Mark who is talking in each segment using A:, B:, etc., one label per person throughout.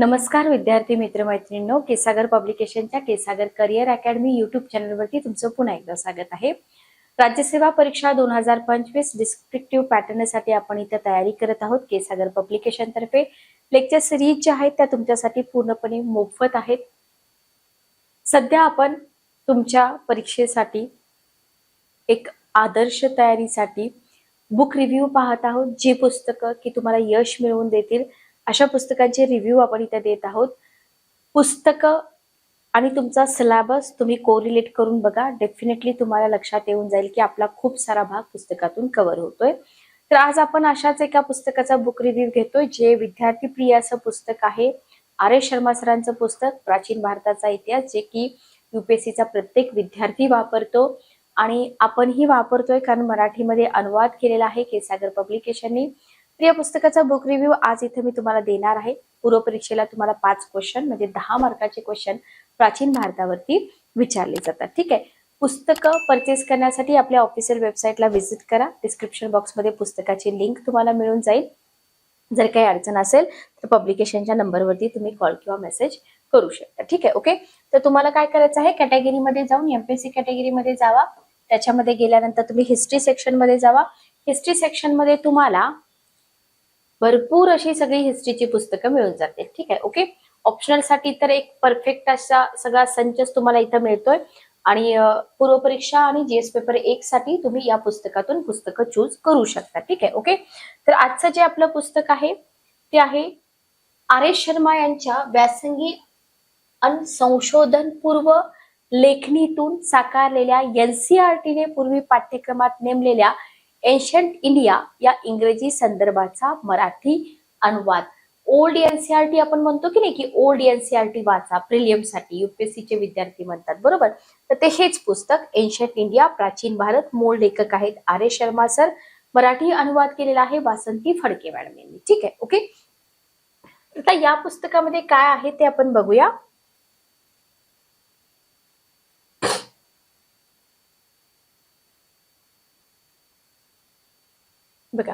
A: नमस्कार विद्यार्थी मित्रमैत्रिणींनो केसागर पब्लिकेशनच्या केसागर करिअर अकॅडमी युट्यूब चॅनलवरती तुमचं पुन्हा एकदा स्वागत आहे. राज्यसेवा परीक्षा दोन हजार पंचवीस डिस्क्रिप्टिव्ह पॅटर्नसाठी आपण इथं तयारी करत आहोत केसागर पब्लिकेशन तर्फे. लेक्चर सिरीज ज्या आहेत त्या तुमच्यासाठी पूर्णपणे मोफत आहेत. सध्या आपण तुमच्या परीक्षेसाठी एक आदर्श तयारीसाठी बुक रिव्ह्यू पाहत आहोत जी पुस्तकं की तुम्हाला यश मिळवून देतील. अशा पुस्तकांचे रिव्ह्यू आपण इथे देत आहोत. पुस्तकं आणि तुमचा सिलेबस तुम्ही कोरिलेट करून बघा. डेफिनेटली तुम्हाला लक्षात येऊन जाईल की आपला खूप सारा भाग पुस्तकातून कव्हर होतोय. तर आज आपण अशाच एका पुस्तकाचा बुक रिव्ह्यू घेतोय जे विद्यार्थी प्रिय असं पुस्तक आहे. आर एस शर्मा सरांचं पुस्तक प्राचीन भारताचा इतिहास जे की युपीएससीचा प्रत्येक विद्यार्थी वापरतो. आणि आपणही वापरतोय कारण मराठीमध्ये अनुवाद केलेला आहे केसागर पब्लिकेशननी प्रिय पुस्तकाचा बुक रिव्ह्यू आज इथे मी तुम्हाला देणार आहे. पूर्वपरीक्षेला तुम्हाला पाच क्वेश्चन म्हणजे दहा मार्काचे क्वेश्चन प्राचीन भारतावरती विचारले जातात. ठीक आहे? पुस्तकं परचेस करण्यासाठी आपल्या ऑफिशियल वेबसाईटला व्हिजिट करा. डिस्क्रिप्शन बॉक्समध्ये पुस्तकाची लिंक तुम्हाला मिळून जाईल. जर काही अडचण असेल तर पब्लिकेशनच्या नंबरवरती तुम्ही कॉल किंवा मेसेज करू शकता. ठीक आहे? ओके तर तुम्हाला काय करायचं आहे? कॅटेगरीमध्ये जाऊन एमपीएससी कॅटेगरीमध्ये जावा. त्याच्यामध्ये गेल्यानंतर तुम्ही हिस्ट्री सेक्शनमध्ये जावा. हिस्ट्री सेक्शनमध्ये तुम्हाला भरपूर अशी सगळी हिस्ट्रीची पुस्तकं मिळून जातील. ठीक आहे ओके? ऑप्शनलसाठी तर एक परफेक्ट असा सगळा संचच तुम्हाला इथं मिळतोय. आणि पूर्वपरीक्षा आणि जीएस पेपर एक साठी तुम्ही या पुस्तकातून पुस्तकं चूज करू शकता. ठीक आहे ओके? तर आजचं जे आपलं पुस्तक आहे ते आहे आर एस शर्मा यांच्या व्यासंगी अन पूर्व लेखणीतून साकारलेल्या एनसीआरटीने पूर्वी पाठ्यक्रमात नेमलेल्या एन्शंट इंडिया या इंग्रजी संदर्भाचा मराठी अनुवाद. ओल्ड एनसीआरटी आपण म्हणतो की नाही की ओल्ड एनसीआरटी वाचा प्रिलियमसाठी युपीएससीचे चे विद्यार्थी म्हणतात बरोबर? तर ते हेच पुस्तक एन्शंट इंडिया प्राचीन भारत मूळ लेखक आहेत R A Sharma sir. Marathi अनुवाद केलेला आहे वासंती फडके मॅडम यांनी. ठीक आहे ओके? आता या पुस्तकामध्ये काय आहे ते आपण बघूया. बघा.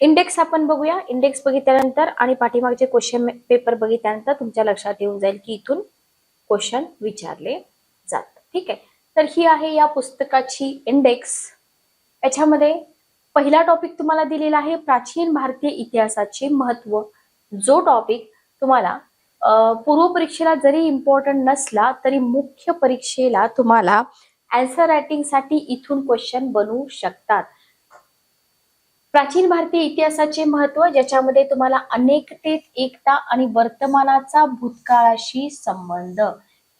A: इंडेक्स आपण बघूया. इंडेक्स बघितल्यानंतर आणि पाठीमागचे क्वेश्चन पेपर बघितल्यानंतर तुमच्या लक्षात येऊन जाईल की इथून क्वेश्चन विचारले जातात. ठीक आहे? तर ही आहे या पुस्तकाची इंडेक्स याच्यामध्ये पहिला टॉपिक तुम्हाला दिलेला आहे प्राचीन भारतीय इतिहासाचे महत्त्व. जो टॉपिक तुम्हाला पूर्व परीक्षेला जरी इम्पॉर्टंट नसला तरी मुख्य परीक्षेला तुम्हाला अँसर रायटिंगसाठी इथून क्वेश्चन बनवू शकतात. प्राचीन भारतीय इतिहासाचे महत्त्व ज्याच्यामध्ये तुम्हाला अनेकतेत एकता आणि वर्तमानाचा भूतकाळाशी संबंध.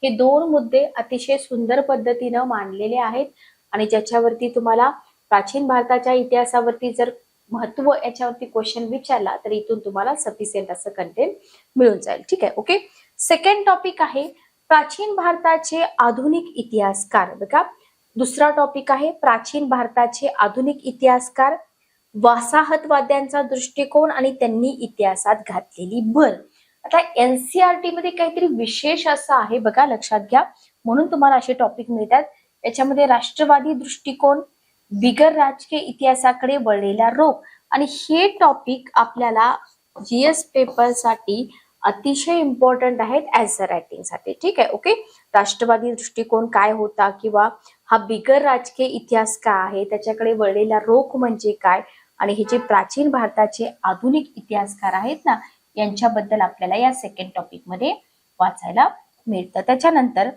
A: हे दोन मुद्दे अतिशय सुंदर पद्धतीनं मांडलेले आहेत आणि ज्याच्यावरती तुम्हाला प्राचीन भारताच्या इतिहासावरती जर महत्त्व याच्यावरती क्वेश्चन विचारला तर इथून तुम्हाला सफिशियंट असं कंटेंट मिळून जाईल. ठीक आहे ओके सेकंड टॉपिक आहे प्राचीन भारताचे आधुनिक इतिहासकार. बघा दुसरा टॉपिक आहे प्राचीन भारताचे आधुनिक इतिहासकार वसाहतवाद्यांचा दृष्टिकोन आणि त्यांनी इतिहासात घातलेली भर. आता एनसीआरटी मध्ये काहीतरी विशेष असं आहे बघा लक्षात घ्या. म्हणून तुम्हाला असे टॉपिक मिळतात. याच्यामध्ये राष्ट्रवादी दृष्टिकोन बिगर राजकीय इतिहासाकडे वळलेला रोग आणि हे टॉपिक आपल्याला जीएस पेपरसाठी अतिशय इम्पॉर्टंट आहेत आन्सर रायटिंगसाठी. ठीक आहे ओके राष्ट्रवादी दृष्टिकोन काय होता किंवा हा बिगर राजकीय इतिहास काय आहे त्याच्याकडे वळलेला रोख म्हणजे काय? आणि हे जे प्राचीन भारताचे आधुनिक इतिहासकार आहेत ना यांच्याबद्दल आपल्याला या सेकंड टॉपिकमध्ये वाचायला मिळतं. त्याच्यानंतर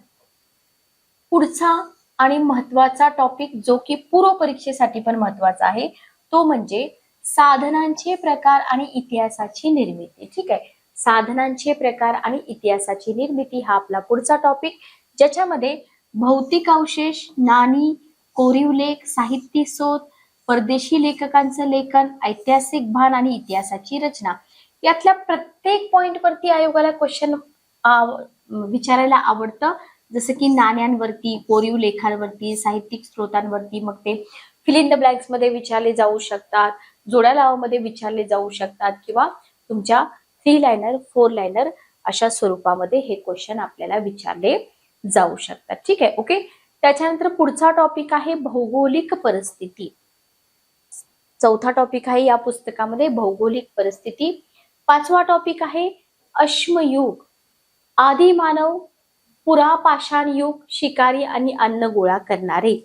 A: पुढचा आणि महत्त्वाचा टॉपिक जो की पूर्व परीक्षेसाठी पण महत्त्वाचा आहे तो म्हणजे साधनांचे प्रकार आणि इतिहासाची निर्मिती. ठीक आहे? साधनांचे प्रकार आणि इतिहासाची निर्मिती हा आपला पुढचा टॉपिक ज्याच्यामध्ये भौतिक अवशेष नाणी कोरीव लेख साहित्य शोध परदेशी लेखकांचं लेखन ऐतिहासिक भान आणि इतिहासाची रचना. यातल्या प्रत्येक पॉइंट वरती आयोगाला क्वेश्चन विचारायला आवडतं. जसं की नाण्यांवरती कोरीव लेखांवरती साहित्यिक स्रोतांवरती मग ते फिल इन द ब्लँक्समध्ये विचारले जाऊ शकतात जोड्या लावामध्ये विचारले जाऊ शकतात किंवा तुमच्या थ्री लायनर फोर लायनर अशा स्वरूपामध्ये हे क्वेश्चन आपल्याला विचारले जाऊ शकतात. ठीक आहे ओके त्याच्यानंतर पुढचा टॉपिक आहे भौगोलिक परिस्थिती. चौथा टॉपिक आहे या पुस्तकामध्ये भौगोलिक परिस्थिती. पाचवा टॉपिक आहे अश्मयुग. आदिमानव पुरापाषाण युग शिकारी आणि अन्न गोळा करणारे.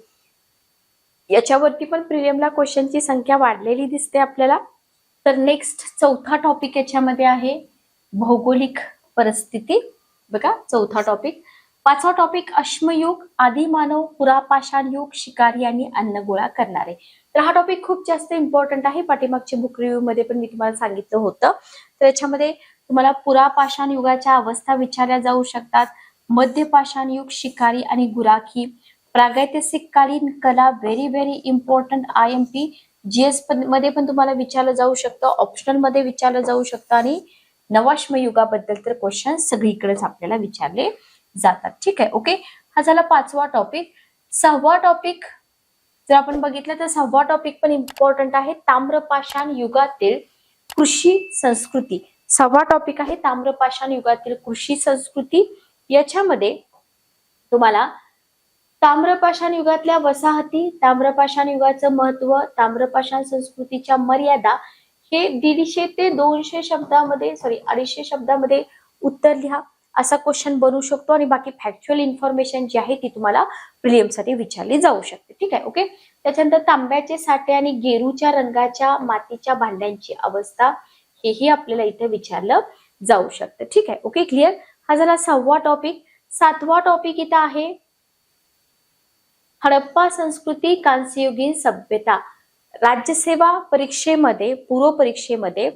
A: याच्यावरती पण प्रिलियमला क्वेश्चनची संख्या वाढलेली दिसते आपल्याला. तर नेक्स्ट चौथा टॉपिक याच्यामध्ये आहे भौगोलिक परिस्थिती. बघा चौथा टॉपिक पाचवा टॉपिक अश्मयुग आदिमानव पुरापाषाण युग शिकारी आणि अन्न गोळा करणारे. तर हा टॉपिक खूप जास्त इम्पॉर्टंट आहे. पाठीमागच्या बुक रिव्ह्यू मध्ये पण मी तुम्हाला सांगितलं होतं. तर याच्यामध्ये तुम्हाला पुरापाषाण युगाच्या अवस्था विचारल्या जाऊ शकतात. मध्यपाषाण युग शिकारी आणि गुराखी. प्रागैतिहासिक कालीन कला very very important I M P जीएसमध्ये पण तुम्हाला विचारलं जाऊ शकतं. ऑप्शनलमध्ये विचारलं जाऊ शकतं. आणि नवाश्म युगाबद्दल तर क्वेश्चन सगळीकडेच आपल्याला विचारले जातात. ठीक आहे ओके हा झाला पाचवा टॉपिक सहावा टॉपिक जर आपण बघितलं तर सहावा टॉपिक पण इम्पॉर्टंट आहे ताम्रपाषाण युगातील कृषी संस्कृती. सहावा टॉपिक आहे ताम्रपाषाण युगातील कृषी संस्कृती. याच्यामध्ये तुम्हाला ताम्रपाषाण युगातल्या वसाहती ताम्रपाषाण युगाचं महत्त्व ताम्रपाषाण संस्कृतीच्या मर्यादा हे दीडशे ते दोनशे शब्दामध्ये सॉरी अडीचशे शब्दामध्ये उत्तर लिहा. असा क्वेश्चन बनू शकतो आणि बाकी फॅक्च्युअल इन्फॉर्मेशन जी आहे ती तुम्हाला प्रिलियमसाठी विचारली जाऊ शकते. ठीक आहे ओके त्याच्यानंतर तांब्याचे साठे आणि गेरूच्या रंगाच्या मातीच्या भांड्यांची अवस्था हेही आपल्याला इथे विचारलं जाऊ शकतं. ठीक आहे ओके क्लिअर हा झाला सहावा टॉपिक सातवा टॉपिक इथं आहे हडप्पा संस्कृती कांस्ययुगीन सभ्यता. राज्यसेवा परीक्षेमध्ये पूर्व परीक्षेमध्ये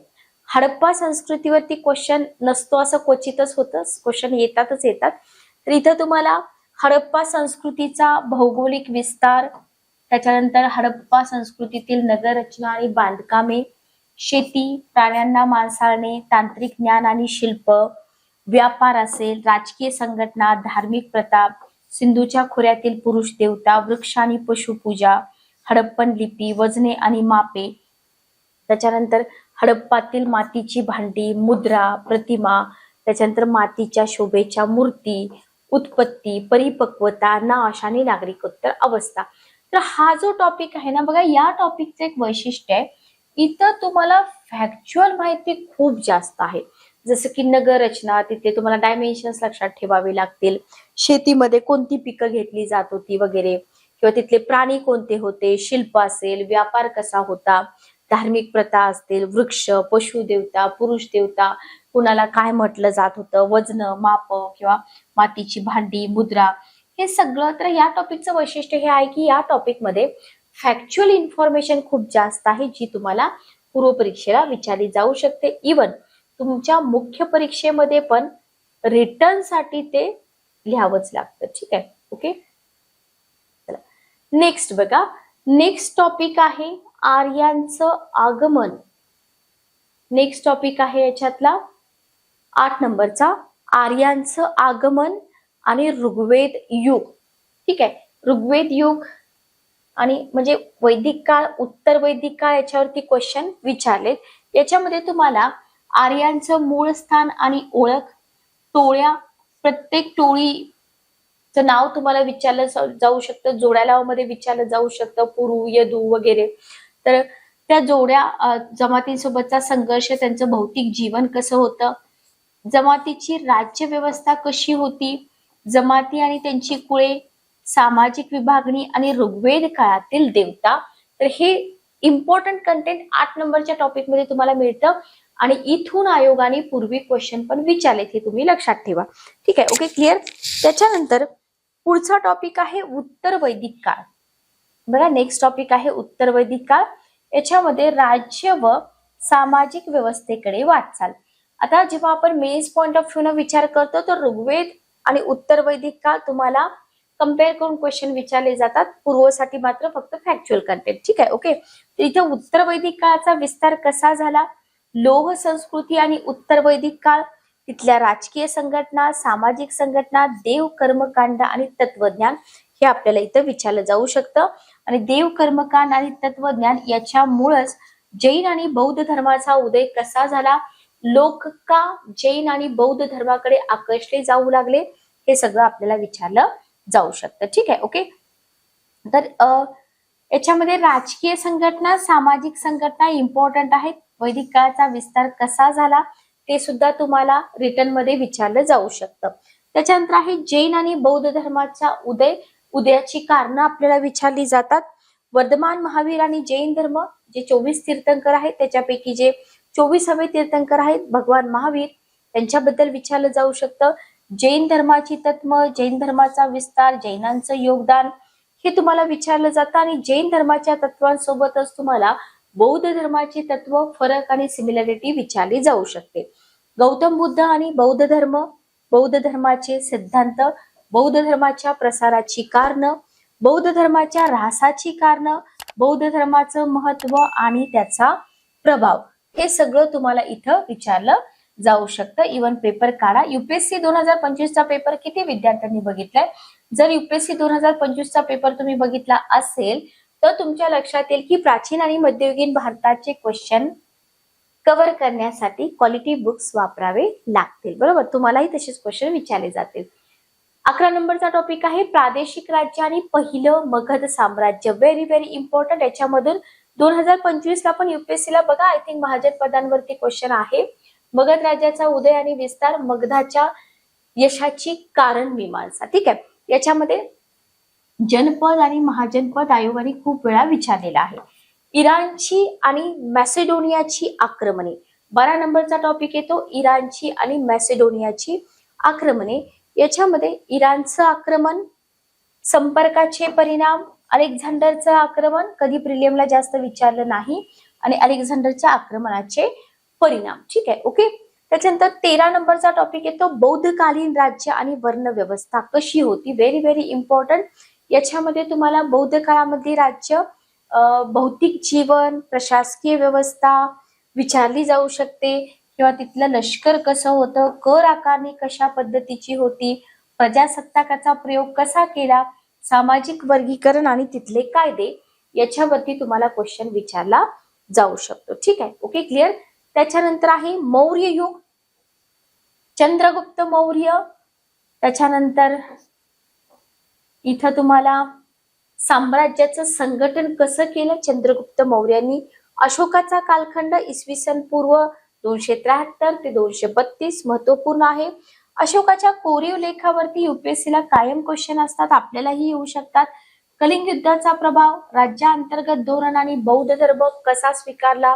A: हडप्पा संस्कृतीवरती क्वेश्चन नसतो असं क्वचितच होतं. क्वेश्चन येतातच येतात. तर इथं तुम्हाला हडप्पा संस्कृतीचा भौगोलिक विस्तार त्याच्यानंतर हडप्पा संस्कृतीतील नगररचना आणि बांधकामे शेती प्राण्यांना मांसाळणे तांत्रिक ज्ञान आणि शिल्प व्यापार असेल राजकीय संघटना धार्मिक प्रताप सिंधूच्या खोऱ्यातील पुरुष देवता वृक्ष आणि पशुपूजा हडप्पन लिपी वजने आणि मापे. त्याच्यानंतर हडप्पातील मातीची भांडी मुद्रा प्रतिमा त्याच्यानंतर मातीच्या शोभेच्या मूर्ती उत्पत्ती परिपक्वता नाश आणि नागरिकोत्तर अवस्था. तर हा जो टॉपिक आहे ना बघा या टॉपिकचं एक वैशिष्ट्य आहे इथं तुम्हाला फॅक्च्युअल माहिती खूप जास्त आहे. जसं की नगर रचना तिथे तुम्हाला डायमेन्शन्स लक्षात ठेवावे लागतील. शेतीमध्ये कोणती पिकं घेतली जात होती वगैरे किंवा तिथले प्राणी कोणते होते शिल्प असेल व्यापार कसा होता धार्मिक प्रथा असतील वृक्ष पशु देवता पुरुष देवता कुणाला काय म्हटलं जात होतं वजन माप किंवा मातीची भांडी मुद्रा हे सगळं तर या टॉपिकचं वैशिष्ट्य हे आहे की या टॉपिकमध्ये फॅक्च्युअल इन्फॉर्मेशन खूप जास्त आहे जी तुम्हाला पूर्व परीक्षेला विचारली जाऊ शकते. इवन तुमच्या मुख्य परीक्षेमध्ये पण रिटर्नसाठी ते लिहावंच लागतं. ठीक आहे? ओके नेक्स्ट बघा. नेक्स्ट टॉपिक आहे आर्यांचं आगमन. नेक्स्ट टॉपिक आहे याच्यातला. आठ नंबरचा. आर्यांचं आगमन आणि ऋग्वेद युग. ठीक आहे? ऋग्वेद युग आणि म्हणजे वैदिक काळ उत्तर वैदिक काळ याच्यावरती क्वेश्चन विचारलेत. याच्यामध्ये तुम्हाला आर्यांचं मूळ स्थान आणि ओळख टोळ्या प्रत्येक टोळीचं नाव तुम्हाला विचारलं जाऊ शकतं जोड्यालावामध्ये विचारलं जाऊ शकतं पुरु यदू वगैरे. तर त्या जोड्या जमातींसोबतचा संघर्ष त्यांचं भौतिक जीवन कसं होतं? जमातीची राज्य व्यवस्था कशी होती? जमाती आणि त्यांची कुळे सामाजिक विभागणी आणि ऋग्वेद काळातील देवता? तर हे इम्पॉर्टंट कंटेंट आठ नंबरच्या टॉपिकमध्ये तुम्हाला मिळतं आणि इथून आयोगाने पूर्वी क्वेश्चन पण विचारलेत हे तुम्ही लक्षात ठेवा. ठीक आहे ओके क्लिअर त्याच्यानंतर पुढचा टॉपिक आहे उत्तर वैदिक काळ. बघा नेक्स्ट टॉपिक आहे उत्तर वैदिक काळ. याच्यामध्ये राज्य व सामाजिक व्यवस्थेकडे वाटचाल. आता जेव्हा आपण मेन्स पॉइंट ऑफ व्ह्यू न विचार करतो तर ऋग्वेद आणि उत्तर वैदिक काळ तुम्हाला कंपेअर करून क्वेश्चन विचारले जातात. पूर्वसाठी मात्र फक्त फॅक्च्युअल कंटेंट ठीक आहे ओके तर इथे उत्तर वैदिक काळाचा विस्तार कसा झाला? लोह संस्कृती आणि उत्तर वैदिक काळ तिथल्या राजकीय संघटना सामाजिक संघटना देव कर्मकांड आणि तत्वज्ञान हे आपल्याला इथं विचारलं जाऊ शकतं. आणि देव कर्मकांड आणि तत्वज्ञान याच्यामुळेच जैन आणि बौद्ध धर्माचा उदय कसा झाला? लोक का जैन आणि बौद्ध धर्माकडे आकर्षले जाऊ लागले? हे सगळं आपल्याला विचारलं जाऊ शकतं. ठीक आहे ओके? तर याच्यामध्ये राजकीय संघटना सामाजिक संघटना इम्पॉर्टंट आहेत. वैदिक काळाचा विस्तार कसा झाला? ते सुद्धा तुम्हाला रिटर्नमध्ये विचारलं जाऊ शकतं. त्याच्यानंतर आहे जैन आणि बौद्ध धर्माचा उदय. उदयाची कारणं आपल्याला विचारली जातात. वर्धमान महावीर आणि जैन धर्म जे चोवीस तीर्थंकर आहेत त्याच्यापैकी जे चोवीस हवे तीर्थंकर आहेत भगवान महावीर त्यांच्याबद्दल विचारलं जाऊ शकतं. जैन धर्माची तत्व जैन धर्माचा विस्तार जैनांचं योगदान हे तुम्हाला विचारलं जातं आणि जैन धर्माच्या तत्वांसोबतच तुम्हाला बौद्ध धर्माची तत्व फरक आणि सिमिलॅरिटी विचारली जाऊ शकते. गौतम बुद्ध आणि बौद्ध धर्म बौद्ध धर्माचे सिद्धांत बौद्ध धर्माच्या प्रसाराची कारण बौद्ध धर्माच्या ऱ्हासाची कारण बौद्ध धर्माचं महत्त्व आणि त्याचा प्रभाव. हे सगळं तुम्हाला इथं विचारलं जाऊ शकतं. इवन पेपर काढा. युपीएससी दोन हजार पंचवीसचा पेपर किती विद्यार्थ्यांनी बघितलाय? जर युपीएससी दोन हजार पंचवीसचा पेपर तुम्ही बघितला असेल तर तुमच्या लक्षात येईल की प्राचीन आणि मध्ययुगीन भारताचे क्वेश्चन कव्हर करण्यासाठी क्वालिटी बुक्स वापरावे लागतील. बरोबर? तुम्हालाही तसेच क्वेश्चन विचारले जातील. अकरा नंबरचा टॉपिक आहे प्रादेशिक राज्य आणि पहिलं मगध साम्राज्य. व्हेरी व्हेरी इम्पॉर्टंट याच्यामधून दोन हजार पंचवीस ला पण युपीएससी ला बघा आय थिंक महाजन पदांवरती क्वेश्चन आहे. मगध राज्याचा उदय आणि विस्तार मगधाच्या यशाची कारण मीमांसा. ठीक आहे? याच्यामध्ये जनपद आणि महाजनपद आयोगाने खूप वेळा विचारलेला आहे. इराणची आणि मॅसेडोनियाची आक्रमणे. बारा नंबरचा टॉपिक येतो इराणची आणि मॅसेडोनियाची आक्रमणे. याच्यामध्ये इराणचं आक्रमण संपर्काचे परिणाम अलेक्झांडरचं आक्रमण कधी प्रिलियमला जास्त विचारलं नाही आणि अलेक्झांडरच्या आक्रमणाचे परिणाम. ठीक आहे ओके? त्याच्यानंतर तेरा नंबरचा टॉपिक येतो बौद्धकालीन राज्य आणि वर्ण व्यवस्था कशी होती? व्हेरी व्हेरी इम्पॉर्टंट याच्यामध्ये तुम्हाला बौद्ध काळामध्ये राज्य भौतिक जीवन प्रशासकीय व्यवस्था विचारली जाऊ शकते. किंवा तिथलं लष्कर कसं होतं कर आकारणी कशा पद्धतीची होती प्रजासत्ताकाचा प्रयोग कसा केला सामाजिक वर्गीकरण आणि तिथले कायदे याच्यावरती तुम्हाला क्वेश्चन विचारला जाऊ शकतो. ठीक आहे? ओके क्लिअर त्याच्यानंतर आहे मौर्य युग. चंद्रगुप्त मौर्य. त्याच्यानंतर इथं तुम्हाला साम्राज्याचं संघटन कसं केलं चंद्रगुप्त मौर्यांनी? अशोकाचा कालखंड इसवी सन पूर्व दोनशे त्र्याहत्तर ते दोनशे बत्तीस महत्त्वपूर्ण आहे. अशोकाच्या कोरीव लेखावरती युपीएससीला कायम क्वेश्चन असतात आपल्यालाही येऊ शकतात. कलिंग युद्धाचा प्रभाव राज्याअंतर्गत धोरण आणि बौद्ध धर्म कसा स्वीकारला?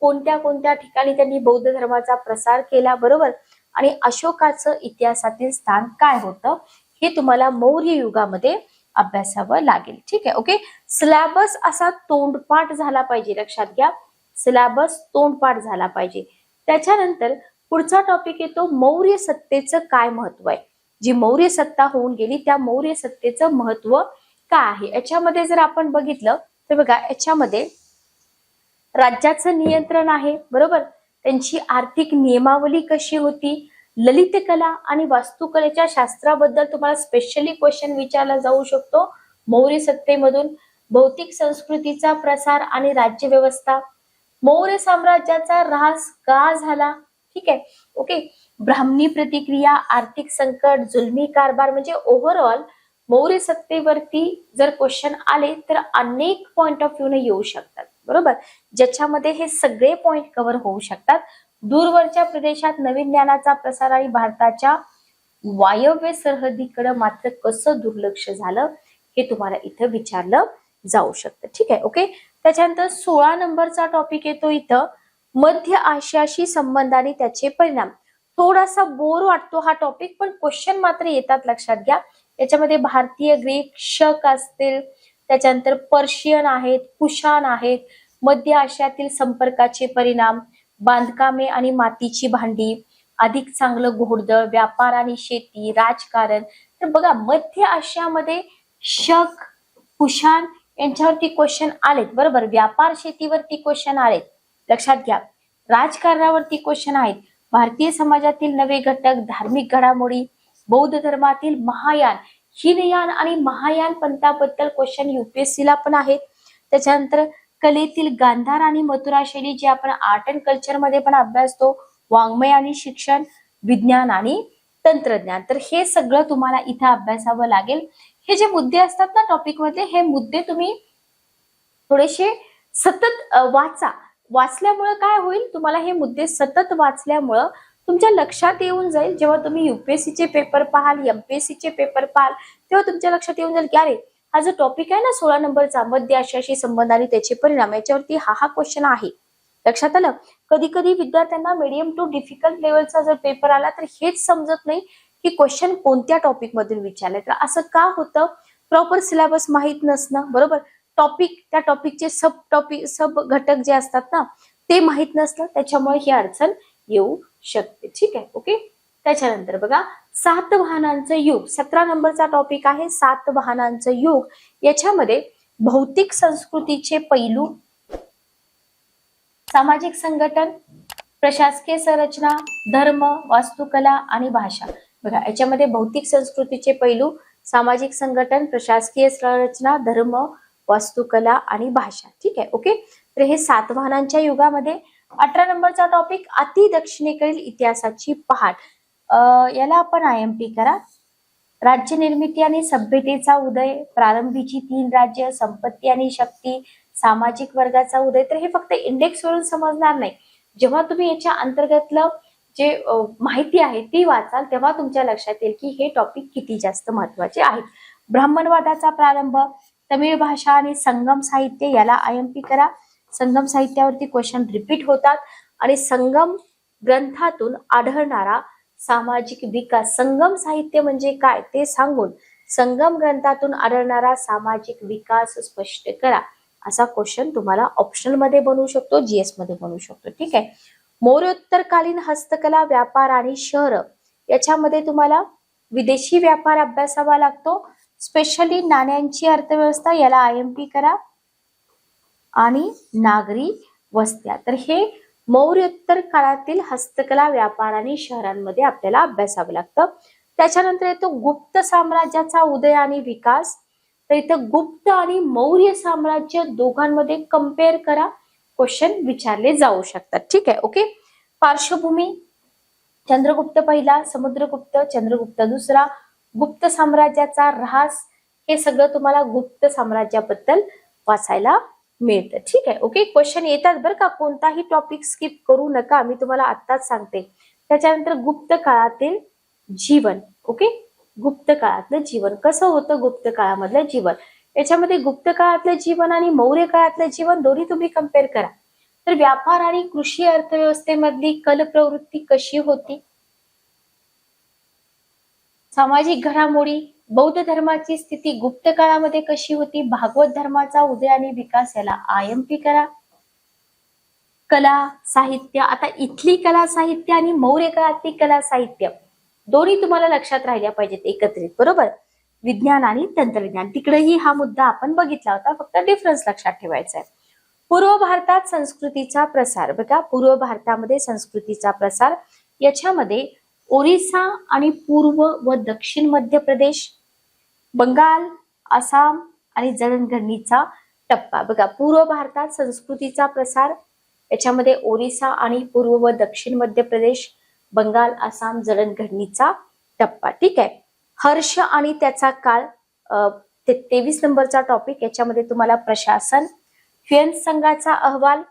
A: कोणत्या कोणत्या ठिकाणी त्यांनी बौद्ध धर्माचा प्रसार केला? बरोबर? आणि अशोकाचं इतिहासातील स्थान काय होतं? हे तुम्हाला मौर्य युगामध्ये अभ्यासावं लागेल. ठीक आहे ओके सिलॅबस असा तोंडपाठ झाला पाहिजे लक्षात घ्या. सिलॅबस तोंडपाठ झाला पाहिजे. त्याच्यानंतर पुढचा टॉपिक येतो मौर्य सत्तेचं काय महत्त्व आहे? जी मौर्य सत्ता होऊन गेली त्या मौर्य सत्तेचं महत्त्व काय आहे? याच्यामध्ये जर आपण बघितलं तर बघा याच्यामध्ये राज्याचं नियंत्रण आहे बरोबर? त्यांची आर्थिक नियमावली कशी होती? ललित कला आणि वास्तुकलेच्या शास्त्राबद्दल तुम्हाला स्पेशली क्वेश्चन विचारला जाऊ शकतो. मौर्य सत्तेमधून भौतिक संस्कृतीचा प्रसार आणि राज्यव्यवस्था. मौर्य साम्राज्याचा ऱ्हास का झाला? ठीक आहे. ओके ब्राह्मणी प्रतिक्रिया आर्थिक संकट जुलमी कारभार म्हणजे ओव्हरऑल मौर्य सत्तेवरती जर क्वेश्चन आले तर अनेक पॉइंट ऑफ व्ह्यू येऊ शकतात. बरोबर? ज्याच्यामध्ये हे सगळे पॉइंट कव्हर होऊ शकतात. दूरवरच्या प्रदेशात नवीन ज्ञानाचा प्रसार आणि भारताच्या वायव्य सरहदीकडे मात्र कसं दुर्लक्ष झालं हे तुम्हाला इथं विचारलं जाऊ शकतं. ठीक आहे. ओके त्याच्यानंतर सोळा नंबरचा टॉपिक येतो इथं. मध्य आशियाशी संबंध आणि त्याचे परिणाम. थोडासा बोर वाटतो हा टॉपिक पण क्वेश्चन मात्र येतात लक्षात घ्या. याच्यामध्ये भारतीय ग्रीक शक असतील. त्याच्यानंतर पर्शियन आहेत कुशान आहेत. मध्य आशियातील संपर्काचे परिणाम बांधकामे आणि मातीची भांडी अधिक चांगलं घोडदळ व्यापार आणि शेती राजकारण. तर बघा मध्य आशियामध्ये शक कुशान यांच्यावरती क्वेश्चन आलेत बरोबर? व्यापार शेतीवरती क्वेश्चन आलेत. लक्षात घ्या. राजकारणावरती क्वेश्चन आहेत. भारतीय समाजातील नवे घटक धार्मिक घडामोडी बौद्ध धर्मातील महायान हिनयान आणि महायान पंथाबद्दल क्वेश्चन युपीएससी ला पण आहेत. त्याच्यानंतर कलेतील गांधार आणि मथुरा शैली जे आपण आर्ट अँड कल्चरमध्ये पण अभ्यासतो वाङ्मय आणि शिक्षण विज्ञान आणि तंत्रज्ञान. तर हे सगळं तुम्हाला इथं अभ्यासावं लागेल. हे जे मुद्दे असतात ना टॉपिक मधले हे मुद्दे तुम्ही थोडेसे सतत वाचा. वाचल्यामुळं काय होईल? तुम्हाला हे मुद्दे सतत वाचल्यामुळं तुमच्या लक्षात येऊन जाईल. जेव्हा तुम्ही युपीएससीचे पेपर पाहाल एमपीएससीचे पेपर पाहाल तेव्हा तुमच्या लक्षात येऊन जाईल की अरे हा जो टॉपिक आहे ना सोळा नंबरचा मध्य आशियाशी संबंध आणि त्याचे परिणाम याच्यावरती हा हा क्वेश्चन आहे. लक्षात आलं? कधी कधी विद्यार्थ्यांना मिडियम टू डिफिकल्ट लेवलचा जर पेपर आला तर हेच समजत नाही की क्वेश्चन कोणत्या टॉपिक मधून विचारले? तर असं का होतं? प्रॉपर सिलेबस माहीत नसणं बरोबर? टॉपिक त्या टॉपिकचे सब टॉपिक सब घटक जे असतात ना ते माहीत नसलं त्याच्यामुळे ही अडचण येऊ शकते. ठीक आहे? ओके त्याच्यानंतर बघा सात वाहनांचं युग. सतरा नंबरचा टॉपिक आहे सात वाहनांचं युग. याच्यामध्ये भौतिक संस्कृतीचे पैलू सामाजिक संघटन प्रशासकीय संरचना धर्म वास्तुकला आणि भाषा. बघा याच्यामध्ये भौतिक संस्कृतीचे पैलू सामाजिक संघटन प्रशासकीय संरचना धर्म वास्तुकला आणि भाषा. ठीक आहे? ओके? तर हे सातवाहनांच्या युगामध्ये अठरा नंबरचा टॉपिक अति दक्षिणेकडील इतिहासाची पहाट. याला आपण आय एम पी करा. राज्य निर्मिती आणि सभ्यतेचा उदय प्रारंभीची तीन राज्य संपत्ती आणि शक्ती सामाजिक वर्गाचा उदय. तर हे फक्त इंडेक्स वरून समजणार नाही. जेव्हा तुम्ही याच्या अंतर्गतलं जे माहिती आहे ती वाचाल तेव्हा तुमच्या लक्षात येईल की हे टॉपिक किती जास्त महत्त्वाचे आहेत. ब्राह्मणवादाचा प्रारंभ तमिळ भाषा आणि संगम साहित्य याला आय एम पी करा. संगम साहित्यावरती क्वेश्चन रिपीट होतात आणि संगम ग्रंथातून आढळणारा सामाजिक विकास संगम साहित्य म्हणजे काय ते सांगून संगम ग्रंथातून आढळणारा सामाजिक विकास स्पष्ट करा. असा क्वेश्चन तुम्हाला ऑप्शनलमध्ये बनवू शकतो जीएसमध्ये बनवू शकतो. ठीक आहे? मौर्योत्तरकालीन हस्तकला व्यापार आणि शहर याच्यामध्ये तुम्हाला विदेशी व्यापार अभ्यासावा लागतो. स्पेशली नाण्यांची अर्थव्यवस्था याला आय एम पी करा आणि नागरी वस्त्या. तर हे मौर्योत्तर काळातील हस्तकला व्यापार आणि शहरांमध्ये आपल्याला अभ्यासावं लागतं. त्याच्यानंतर येतो गुप्त साम्राज्याचा उदय आणि विकास. तर इथं गुप्त आणि मौर्य साम्राज्य दोघांमध्ये कंपेअर करा. क्वेश्चन विचारले जाऊ शकतात. ठीक आहे ओके? पार्श्वभूमी चंद्रगुप्त पहिला समुद्रगुप्त चंद्रगुप्त दुसरा गुप्त साम्राज्याचा रहास हे सगळं तुम्हाला गुप्त साम्राज्याबद्दल वाचायला मिळतं. ठीक आहे ओके? क्वेश्चन येतात बरं का? कोणताही टॉपिक स्किप करू नका मी तुम्हाला आत्ताच सांगते. त्याच्यानंतर गुप्त काळातील जीवन ओके? गुप्त काळातलं जीवन. कसं होतं गुप्त काळामधलं जीवन? याच्यामध्ये गुप्त काळातलं जीवन आणि मौर्य काळातलं जीवन दोन्ही तुम्ही कंपेअर करा. तर व्यापार आणि कृषी अर्थव्यवस्थेमधली कल प्रवृत्ती कशी होती? सामाजिक घडामोडी बौद्ध धर्माची स्थिती गुप्त काळामध्ये कशी होती? भागवत धर्माचा उदय आणि विकास याला आय एम पी करा. कला साहित्य आता इथली कला साहित्य आणि मौर्य काळातली कला साहित्य दोन्ही तुम्हाला लक्षात राहिल्या पाहिजेत एकत्रित बरोबर? विज्ञान आणि तंत्रज्ञान तिकडेही हा मुद्दा आपण बघितला होता फक्त डिफरन्स लक्षात ठेवायचा आहे पूर्व भारतात संस्कृतीचा प्रसार बघा पूर्व भारतामध्ये संस्कृतीचा प्रसार याच्यामध्ये ओरिसा आणि पूर्व व दक्षिण मध्य प्रदेश बंगाल आसाम आणि जडणघडणीचा टप्पा. बघा पूर्व भारतात संस्कृतीचा प्रसार याच्यामध्ये ओरिसा आणि पूर्व व दक्षिण मध्य प्रदेश बंगाल आसाम जडणघडणीचा टप्पा. ठीक आहे? हर्ष आणि त्याचा काळ ते तेवीस नंबरचा टॉपिक याच्यामध्ये तुम्हाला प्रशासन फ्युएन संघाचा अहवाल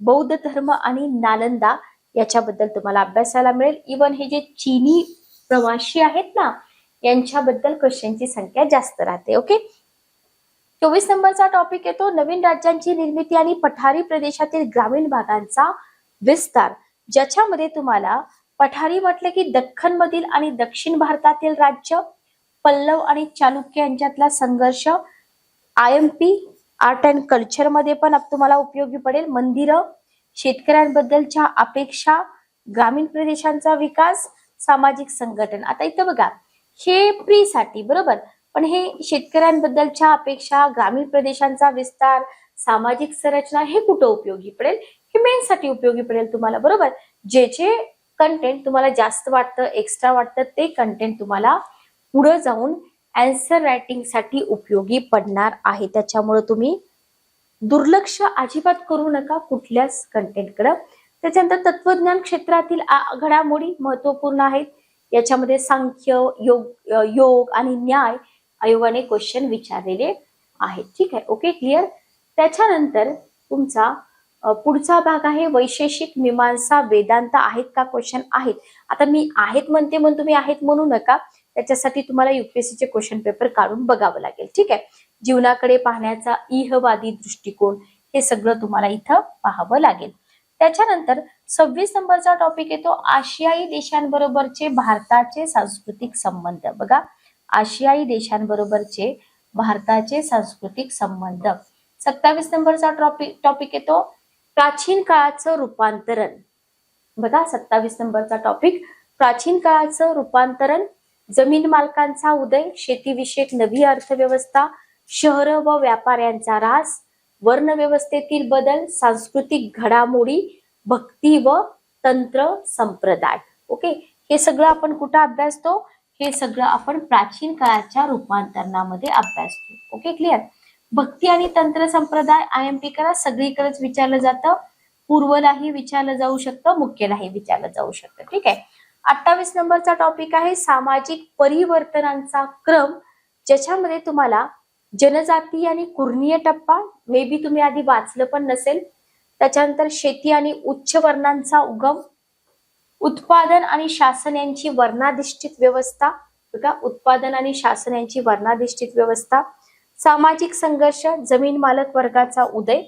A: बौद्ध धर्म आणि नालंदा याच्याबद्दल तुम्हाला अभ्यासाला मिळेल. इवन हे जे चीनी प्रवासी आहेत ना यांच्याबद्दल क्वेश्चनची संख्या जास्त राहते ओके चोवीस नंबरचा टॉपिक येतो. नवीन राज्यांची निर्मिती आणि पठारी प्रदेशातील ग्रामीण भागांचा विस्तार ज्याच्यामध्ये तुम्हाला पठारी म्हटलं की दख्खनमधील आणि दक्षिण भारतातील राज्य पल्लव आणि चालुक्य यांच्यातला संघर्ष I M P art and कल्चरमध्ये पण तुम्हाला उपयोगी पडेल. मंदिरं शेतकऱ्यांबद्दलच्या अपेक्षा ग्रामीण प्रदेशांचा विकास सामाजिक संघटन. आता इथं बघा हे प्री साठी बरोबर? पण हे शेतकऱ्यांबद्दलच्या अपेक्षा ग्रामीण प्रदेशांचा विस्तार सामाजिक संरचना हे कुठं उपयोगी पडेल? हे मेन साठी उपयोगी पडेल तुम्हाला बरोबर? जे जे कंटेंट तुम्हाला जास्त वाटतं एक्स्ट्रा वाटतं ते कंटेंट तुम्हाला पुढे जाऊन अँसर रायटिंगसाठी उपयोगी पडणार आहे. त्याच्यामुळे तुम्ही दुर्लक्ष अजिबात करू नका कुठल्याच कंटेंटकडे त्याच्यानंतर तत्वज्ञान क्षेत्रातील आ- घडामोडी महत्त्वपूर्ण आहेत. याच्यामध्ये सांख्य योग योग आणि न्याय आयोगाने क्वेश्चन विचारलेले आहेत. ठीक आहे? ओके क्लिअर त्याच्यानंतर तुमचा पुढचा भाग आहे वैशेषिक मीमांसा वेदांत आहेत का? क्वेश्चन आहेत. आता मी आहेत म्हणते म्हणून तुम्ही आहेत म्हणू नका. त्याच्यासाठी तुम्हाला युपीएससीचे क्वेश्चन पेपर काढून बघावं लागेल. ठीक आहे? जीवनाकडे पाहण्याचा इहवादी दृष्टिकोन हे सगळं तुम्हाला इथं पाहावं लागेल. त्याच्यानंतर सव्वीस नंबरचा टॉपिक येतो आशियाई देशांबरोबरचे भारताचे सांस्कृतिक संबंध. बघा आशियाई देशांबरोबरचे भारताचे सांस्कृतिक संबंध. सत्तावीस नंबरचा टॉपिक टॉपिक येतो प्राचीन काळाचं रूपांतरण. बघा सत्तावीस नंबरचा टॉपिक प्राचीन काळाचं रूपांतरण जमीन मालकांचा उदय शेतीविषयक नवी अर्थव्यवस्था शहर व व्यापाऱ्यांचा रास वर्णव्यवस्थेतील बदल सांस्कृतिक घडामोडी भक्ती व तंत्र संप्रदाय. ओके? हे सगळं आपण कुठं अभ्यासतो? हे सगळं आपण प्राचीन काळाच्या रूपांतरणामध्ये अभ्यासतो. ओके? क्लिअर भक्ती आणि तंत्र संप्रदाय आय एम पी करा. सगळीकडेच विचारलं जातं. पूर्वलाही विचारलं जाऊ शकतं मुख्यलाही विचारलं जाऊ शकतं. ठीक आहे? अठ्ठावीस नंबरचा टॉपिक आहे सामाजिक परिवर्तनांचा क्रम ज्याच्यामध्ये तुम्हाला जनजाती आणि कुर्णीय टप्पा मे बी तुम्ही आधी वाचलं पण नसेल. त्याच्यानंतर शेती आणि उच्च वर्णांचा उगम उत्पादन आणि शासन यांची वर्णाधिष्ठित व्यवस्था बघा उत्पादन आणि शासन यांची वर्णाधिष्ठित व्यवस्था सामाजिक संघर्ष जमीन मालक वर्गाचा उदय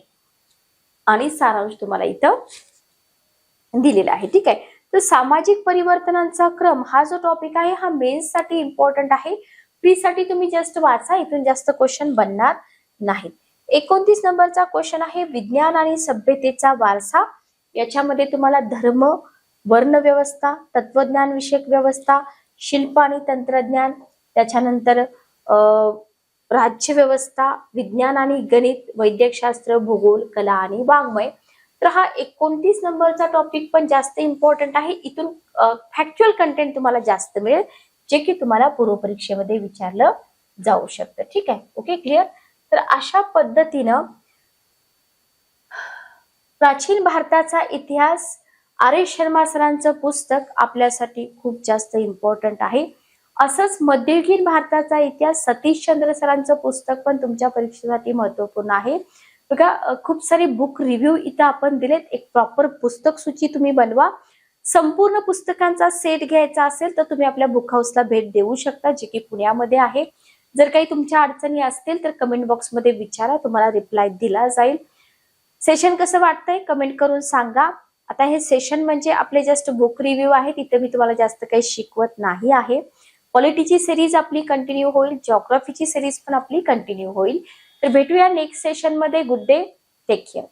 A: आणि सारांश तुम्हाला इथं दिलेला आहे. ठीक आहे? तर सामाजिक परिवर्तनांचा क्रम हा जो टॉपिक आहे हा मेन्ससाठी इम्पॉर्टंट आहे. प्री साठी तुम्ही जस्ट वाचा इथून जास्त क्वेश्चन बनणार नाहीत. एकोणतीस नंबरचा क्वेश्चन आहे विज्ञान आणि सभ्यतेचा वारसा. याच्यामध्ये तुम्हाला धर्म वर्ण व्यवस्था तत्वज्ञान विषयक व्यवस्था शिल्प आणि तंत्रज्ञान त्याच्यानंतर राज्यव्यवस्था राज्य व्यवस्था विज्ञान आणि गणित वैद्यकशास्त्र भूगोल कला आणि वाङ्मय. तर हा एकोणतीस नंबरचा टॉपिक पण जास्त इम्पॉर्टंट आहे. इथून फॅक्च्युअल कंटेंट तुम्हाला जास्त मिळेल जे की तुम्हाला पूर्वपरीक्षेमध्ये विचारलं जाऊ शकतं. ठीक आहे? ओके क्लिअर तर अशा पद्धतीनं प्राचीन भारताचा इतिहास आर. शर्मा सरांचं पुस्तक आपल्यासाठी खूप जास्त इम्पॉर्टंट आहे. असंच मध्ययुगीन भारताचा इतिहास सतीश चंद्र सरांचं पुस्तक पण तुमच्या परीक्षेसाठी महत्त्वपूर्ण आहे. बघा खूप सारे बुक रिव्ह्यू इथं आपण दिलेत. एक प्रॉपर पुस्तक सूची तुम्ही बनवा. संपूर्ण पुस्तकांचा सेट घ्यायचा असेल तर तुम्ही आपल्या बुक हाऊसला भेट देऊ शकता जे की पुण्यामध्ये आहे. जर काही तुमच्या अडचणी असतील तर कमेंट बॉक्समध्ये विचारा तुम्हाला रिप्लाय दिला जाईल. सेशन कसं वाटतंय? कमेंट करून सांगा. आता हे सेशन म्हणजे आपले जस्ट बुक रिव्ह्यू आहे तिथे मी तुम्हाला जास्त काही शिकवत नाही आहे. पॉलिटीची सिरीज आपली कंटिन्यू होईल जॉग्राफीची सिरीज पण आपली कंटिन्यू होईल. तर भेटूया नेक्स्ट सेशनमध्ये गुड डे टेक केअर